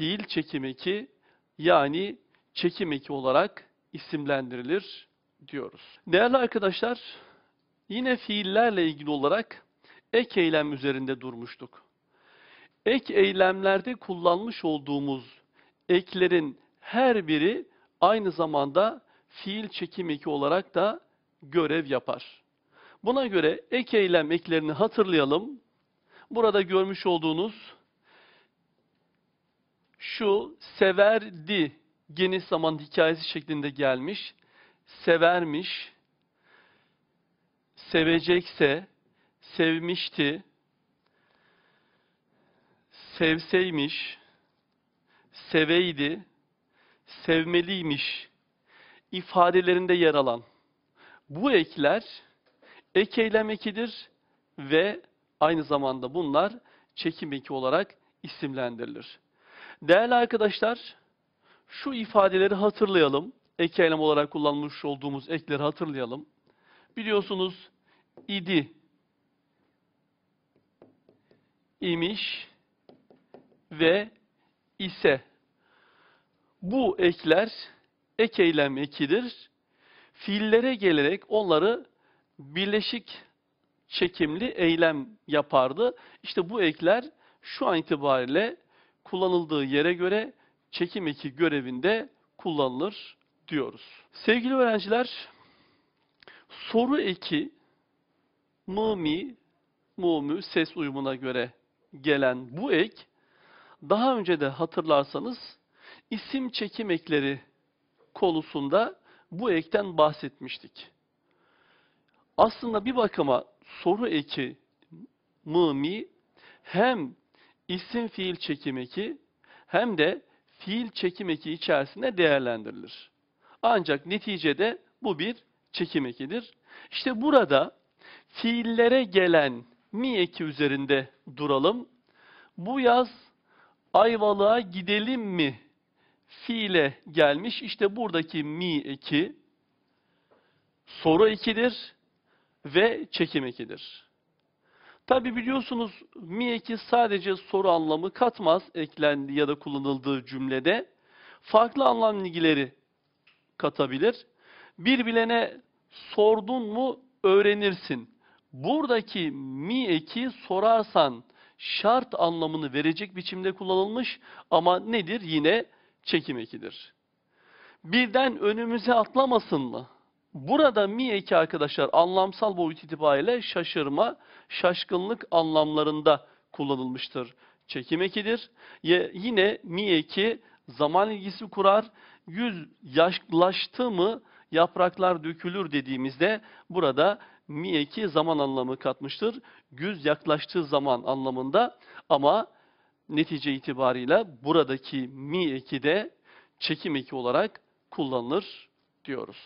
fiil çekim eki yani çekim eki olarak isimlendirilir diyoruz. Değerli arkadaşlar, yine fiillerle ilgili olarak ek eylem üzerinde durmuştuk. Ek eylemlerde kullanmış olduğumuz eklerin her biri aynı zamanda fiil çekim eki olarak da görev yapar. Buna göre ek eylem eklerini hatırlayalım. Burada görmüş olduğunuz şu severdi geniş zaman hikayesi şeklinde gelmiş. Severmiş, sevecekse, sevmişti, sevseymiş, seveydi, sevmeliymiş ifadelerinde yer alan bu ekler ek eylem ekidir ve aynı zamanda bunlar çekim eki olarak isimlendirilir. Değerli arkadaşlar, şu ifadeleri hatırlayalım. Ek eylem olarak kullanmış olduğumuz ekleri hatırlayalım. Biliyorsunuz idi, imiş ve ise. Bu ekler ek eylem ekidir. Fiillere gelerek onları birleşik çekimli eylem yapardı. İşte bu ekler şu an itibariyle kullanıldığı yere göre çekim eki görevinde kullanılır diyoruz. Sevgili öğrenciler, soru eki mı mi, mu mü ses uyumuna göre gelen bu ek daha önce de hatırlarsanız isim çekim ekleri konusunda bu ekten bahsetmiştik. Aslında bir bakıma soru eki mı mi hem isim fiil çekim eki hem de fiil çekim eki içerisinde değerlendirilir. Ancak neticede bu bir çekim ekidir. İşte burada fiillere gelen mi eki üzerinde duralım. Bu yaz Ayvalık'a gidelim mi fiile gelmiş. İşte buradaki mi eki soru ekidir ve çekim ekidir. Tabi biliyorsunuz mi eki sadece soru anlamı katmaz eklendi ya da kullanıldığı cümlede. Farklı anlam bilgileri katabilir. Bir bilene sordun mu öğrenirsin. Buradaki mi eki sorarsan şart anlamını verecek biçimde kullanılmış ama nedir? Yine çekim ekidir. Birden önümüze atlamasın mı? Burada mi eki arkadaşlar anlamsal boyut itibariyle şaşırma, şaşkınlık anlamlarında kullanılmıştır. Çekim ekidir. Ye- Yine mi eki zaman ilgisi kurar. Yüz yaşlaştı mı yapraklar dökülür dediğimizde burada mi eki zaman anlamı katmıştır. Güz yaklaştığı zaman anlamında ama netice itibarıyla buradaki mi eki de çekim eki olarak kullanılır diyoruz.